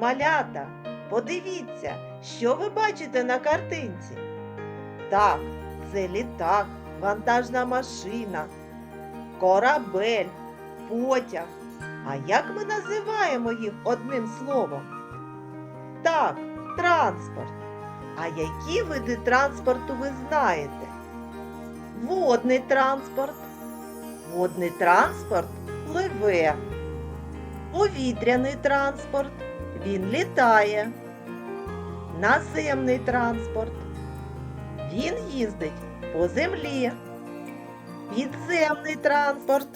малята, подивіться, що ви бачите на картинці. Так, це літак, вантажна машина, корабель, потяг. А як ми називаємо їх одним словом? Так, транспорт. А які види транспорту ви знаєте? Водний транспорт. Водний транспорт пливе. Повітряний транспорт. Він літає. Наземний транспорт. Він їздить по землі. Підземний транспорт.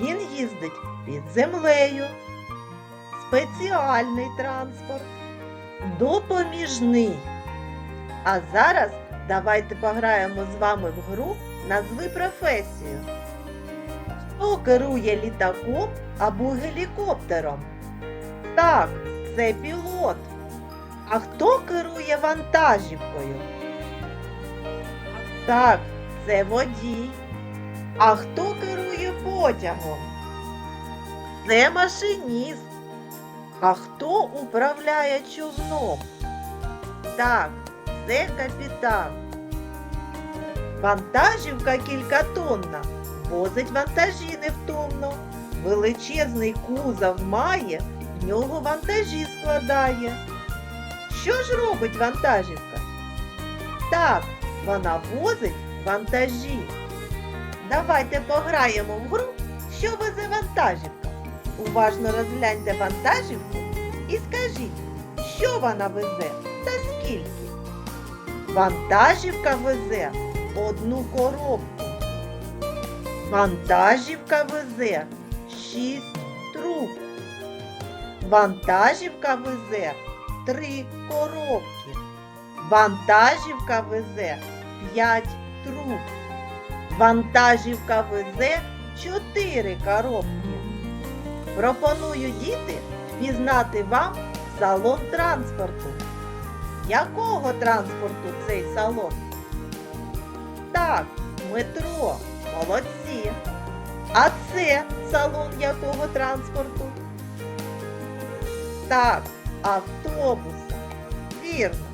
Він їздить під землею. Спеціальний транспорт. Допоміжний. А зараз давайте пограємо з вами в гру Назви професію. Хто керує літаком або гелікоптером? Так, це пілот. А хто керує вантажівкою? Так, це водій. А хто керує потягом? Це машиніст. А хто управляє човном? Так, це капітан. Вантажівка кількатонна, возить вантажі невтомно. Величезний кузов має, в нього вантажі складає. Що ж робить вантажівка? Так, вона возить вантажі. Давайте пограємо в гру, що везе вантажівка. Уважно розгляньте вантажівку і скажіть, що вона везе та скільки. Вантажівка везе одну коробку. Вантажівка везе шість труб. Вантажівка везе три коробки. Вантажівка везе п'ять труб. Вантажівка везе чотири коробки. Пропоную діти впізнати вам салон транспорту. Якого транспорту цей салон? Так, метро. Молодці. А це салон якого транспорту? Так, автобуса. Вірно.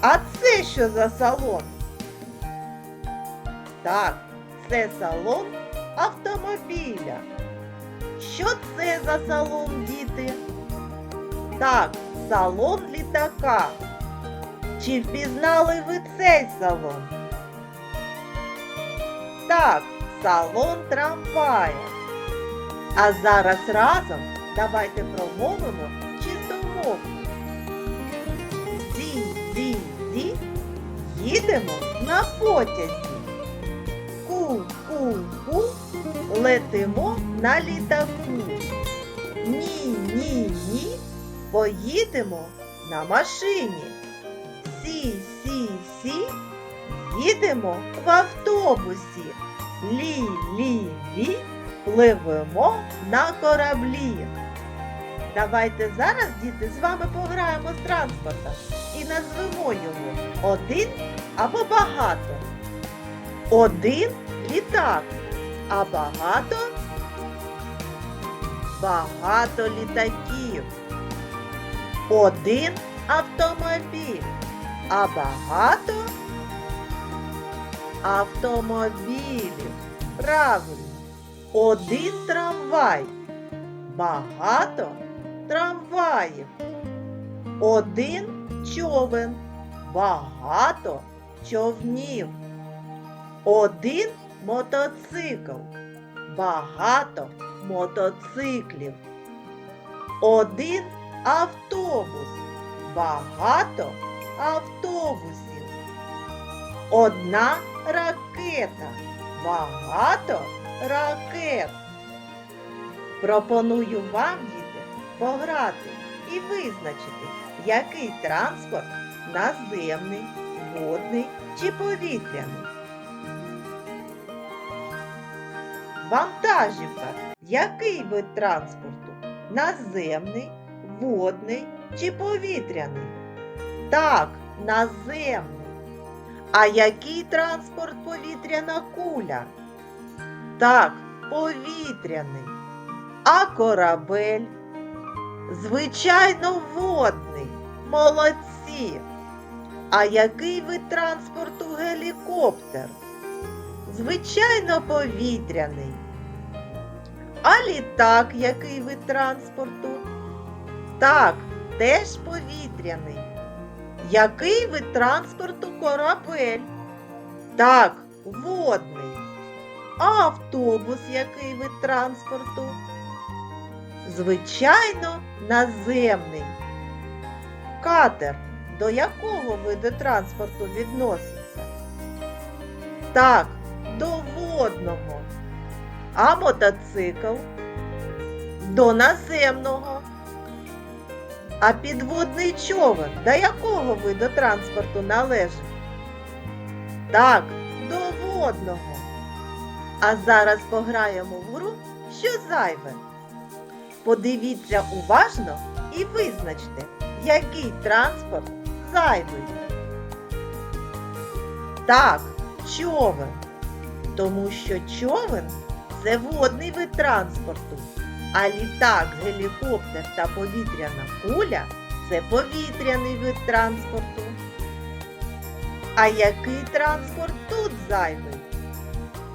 А це що за салон? Так, це салон автомобіля. Що це за салон, діти? Так, салон літака. Чи впізнали ви цей салон? Так, салон трамвая. А зараз разом давайте промовимо чистомовку. Зі, зі, зі, їдемо на потязі. Ку, ку, ку, летимо на літаку. Ні, ні, ні, поїдемо на машині. Сі, сі, сі, їдемо в автобусі. Лі, лі, лі, пливемо на кораблі. Давайте зараз, діти, з вами пограємо з транспортом і назвемо його один або багато. Один літак, а багато багато літаків. Один автомобіль, а багато автомобілів. Правильно. Один трамвай. Багато трамваїв. Один човен. Багато човнів. Один мотоцикл. Багато мотоциклів. Один автобус. Багато автобусів. Одна ракета. Багато ракет. Пропоную вам, пограти і визначити, який транспорт наземний, водний чи повітряний. Вантажівка. Який вид транспорту? Наземний, водний чи повітряний? Так, наземний. А який транспорт повітряна куля? Так, повітряний. А корабель? Звичайно, водний. Молодці. А який вид транспорту гелікоптер? Звичайно, повітряний. А літак який вид транспорту? Так, теж повітряний. Який вид транспорту корабель? Так, водний. А автобус який вид транспорту? Звичайно, наземний. Катер до якого виду транспорту відноситься? Так, до водного. А мотоцикл? До наземного. А підводний човен до якого виду транспорту належить? Так, до водного. А зараз пограємо в гру, що зайве. Подивіться уважно і визначте, який транспорт зайвий. Так, човен. Тому що човен це водний вид транспорту, а літак, гелікоптер та повітряна куля це повітряний вид транспорту. А який транспорт тут зайвий?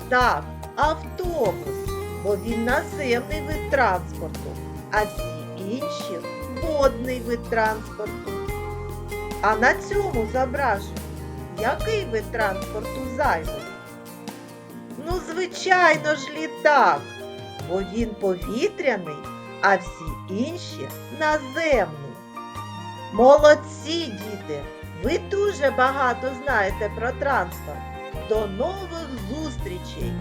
Так, автобус, бо він наземний вид транспорту, а всі інші водний вид транспорту. А на цьому зображенні який вид транспорту зайвий? Ну, звичайно ж, літак, бо він повітряний, а всі інші наземний. Молодці, діти! Ви дуже багато знаєте про транспорт. До нових зустрічей!